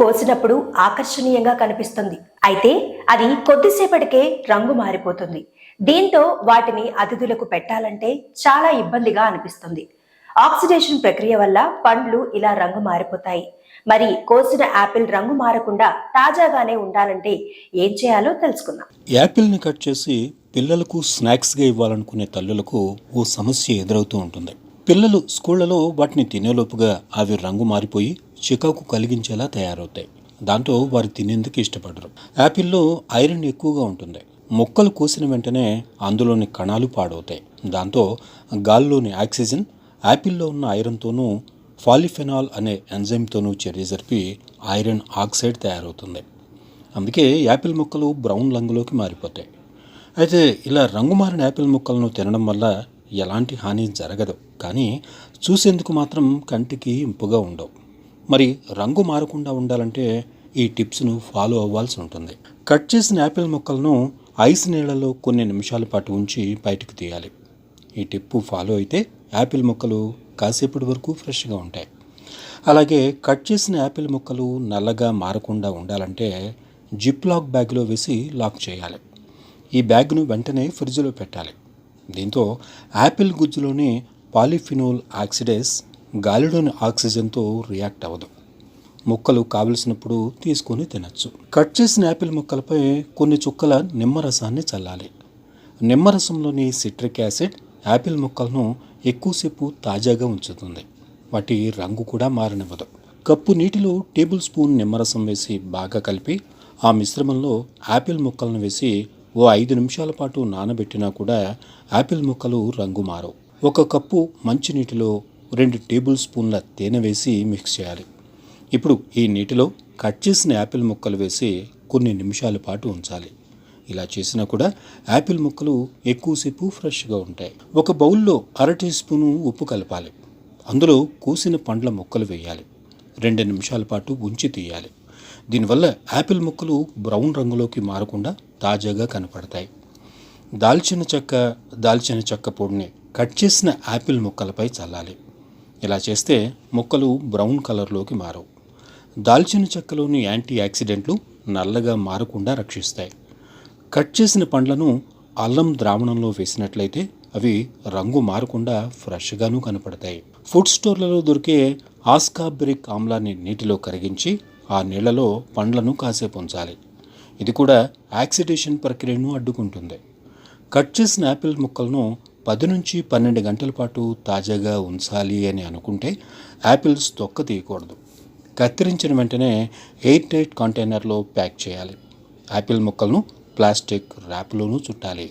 కోసినప్పుడు ఆకర్షణీయంగా కనిపిస్తుంది. అయితే అది కొద్దిసేపటికే రంగు మారిపోతుంది. దీంతో వాటిని అతిథులకు పెట్టాలంటే చాలా ఇబ్బందిగా అనిపిస్తుంది. ఆక్సిడేషన్ ప్రక్రియ వల్ల పండ్లు ఇలా రంగు మారిపోతాయి. మరి కోసిన యాపిల్ రంగు మారకుండా తాజాగానే ఉండాలంటే ఏం చేయాలో తెలుసుకుందాం. యాపిల్ని కట్ చేసి పిల్లలకు స్నాక్స్గా ఇవ్వాలనుకునే తల్లులకు ఓ సమస్య ఎదురవుతూ ఉంటుంది. పిల్లలు స్కూళ్ళలో వాటిని తినేలోపుగా అవి రంగు మారిపోయి చికాకు కలిగించేలా తయారవుతాయి. దాంతో వారు తినేందుకు ఇష్టపడరు. యాపిల్లో ఐరన్ ఎక్కువగా ఉంటుంది. మొక్కలు కోసిన వెంటనే అందులోని కణాలు పాడవుతాయి. దాంతో గాల్లోని ఆక్సిజన్ యాపిల్లో ఉన్న ఐరన్తోనూ ఫాలిఫెనాల్ అనే ఎంజైమ్తోనూ చర్య జరిపి ఐరన్ ఆక్సైడ్ తయారవుతుంది. అందుకే యాపిల్ ముక్కలు బ్రౌన్ రంగులోకి మారిపోతాయి. అయితే ఇలా రంగు మారిన యాపిల్ ముక్కలను తినడం వల్ల ఎలాంటి హాని జరగదు. కానీ చూసేందుకు మాత్రం కంటికి ఇంపుగా ఉండవు. మరి రంగు మారకుండా ఉండాలంటే ఈ టిప్స్ను ఫాలో అవ్వాల్సి ఉంటుంది. కట్ చేసిన యాపిల్ ముక్కలను ఐస్ నీళ్ళలో కొన్ని నిమిషాల పాటు ఉంచి బయటకు తీయాలి. ఈ టిప్పు ఫాలో అయితే యాపిల్ ముక్కలు కాసేపటి వరకు ఫ్రెష్గా ఉంటాయి. అలాగే కట్ చేసిన యాపిల్ ముక్కలు నల్లగా మారకుండా ఉండాలంటే జిప్ లాక్ బ్యాగ్లో వేసి లాక్ చేయాలి. ఈ బ్యాగ్ను వెంటనే ఫ్రిడ్జ్లో పెట్టాలి. దీంతో యాపిల్ గుజ్జులోని పాలిఫినోల్ ఆక్సిడేస్ గాలిలోని ఆక్సిజన్తో రియాక్ట్ అవ్వదు. ముక్కలు కావలసినప్పుడు తీసుకొని తినచ్చు. కట్ చేసిన యాపిల్ ముక్కలపై కొన్ని చుక్కల నిమ్మరసాన్ని చల్లాలి. నిమ్మరసంలోని సిట్రిక్ యాసిడ్ యాపిల్ ముక్కలను ఎక్కువసేపు తాజాగా ఉంచుతుంది. వాటి రంగు కూడా మారనివ్వదు. కప్పు నీటిలో టేబుల్ స్పూన్ నిమ్మరసం వేసి బాగా కలిపి ఆ మిశ్రమంలో యాపిల్ ముక్కలను వేసి ఓ ఐదు నిమిషాల పాటు నానబెట్టినా కూడా యాపిల్ ముక్కలు రంగు మారవు. ఒక కప్పు మంచినీటిలో రెండు టేబుల్ స్పూన్ల తేనె వేసి మిక్స్ చేయాలి. ఇప్పుడు ఈ నీటిలో కట్ చేసిన యాపిల్ ముక్కలు వేసి కొన్ని నిమిషాల పాటు ఉంచాలి. ఇలా చేసినా కూడా యాపిల్ ముక్కలు ఎక్కువసేపు ఫ్రెష్గా ఉంటాయి. ఒక బౌల్లో అర టీ స్పూను ఉప్పు కలపాలి. అందులో కోసిన పండ్ల ముక్కలు వేయాలి. రెండు నిమిషాల పాటు ఉంచి తీయాలి. దీనివల్ల యాపిల్ ముక్కలు బ్రౌన్ రంగులోకి మారకుండా తాజాగా కనపడతాయి. దాల్చిన చెక్క దాల్చిన చెక్క పొడిని కట్ చేసిన యాపిల్ ముక్కలపై చల్లాలి. ఇలా చేస్తే మొక్కలు బ్రౌన్ కలర్లోకి మారవు. దాల్చిన చెక్కలోని యాంటీ ఆక్సిడెంట్లు నల్లగా మారకుండా రక్షిస్తాయి. కట్ చేసిన పండ్లను అల్లం ద్రావణంలో వేసినట్లయితే అవి రంగు మారకుండా ఫ్రెష్గాను కనపడతాయి. ఫుడ్ స్టోర్లలో దొరికే ఆస్కాబెరిక్ ఆమ్లాన్ని నీటిలో కరిగించి ఆ నీళ్ళలో పండ్లను కాసేపు ఉంచాలి ఇది కూడా యాక్సిడేషన్ ప్రక్రియను అడ్డుకుంటుంది. కట్ చేసిన యాపిల్ ముక్కలను పది నుంచి పన్నెండు గంటల పాటు తాజాగా ఉంచాలి అని అనుకుంటే యాపిల్స్ తొక్క తీయకూడదు. కత్తిరించిన వెంటనే ఎయిర్ టైట్ కంటైనర్లో ప్యాక్ చేయాలి. యాపిల్ ముక్కలను ప్లాస్టిక్ ర్యాప్లోనూ చుట్టాలి.